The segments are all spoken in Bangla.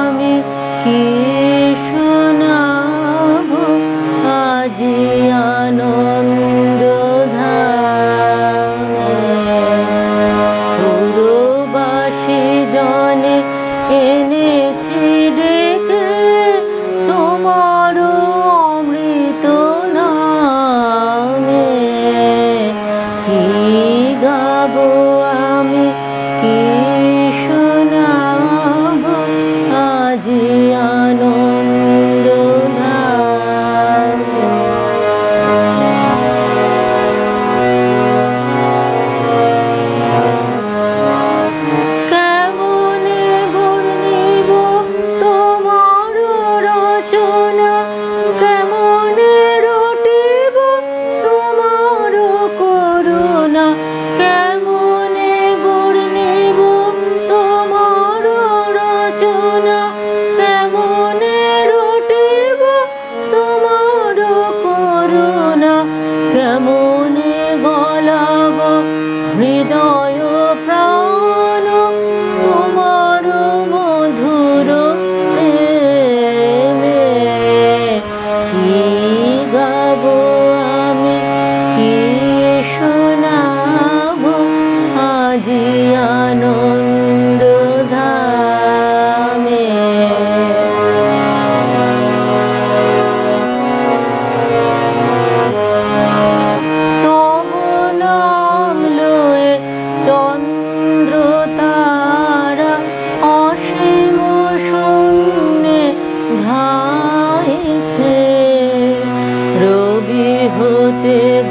আমি কি গাবো আমি কি শোনাবো? আজি আনন্দ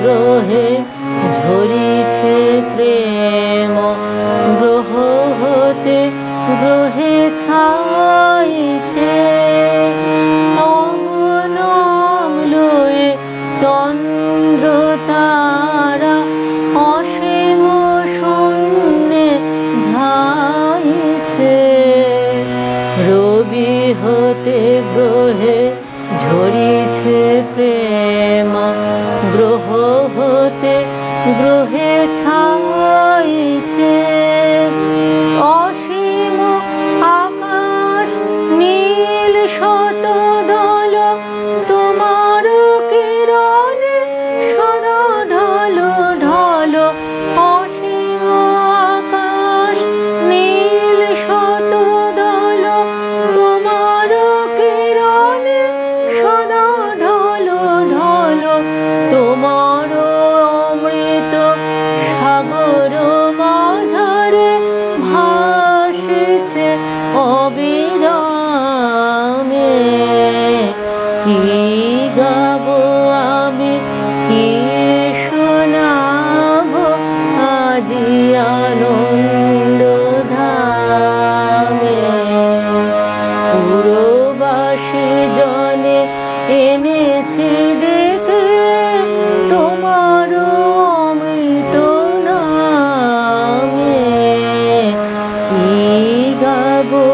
গ্রহে ঝরিছে প্রেম। গ্রহ হতে গ্রহে ছাইছে। শূন্যে ধাইছে। রবি হতে গ্রহে ঝরিছে প্রেম। এনেছে ডেকে তোমার অমৃত নামে। কি গাবো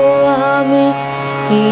আমি কি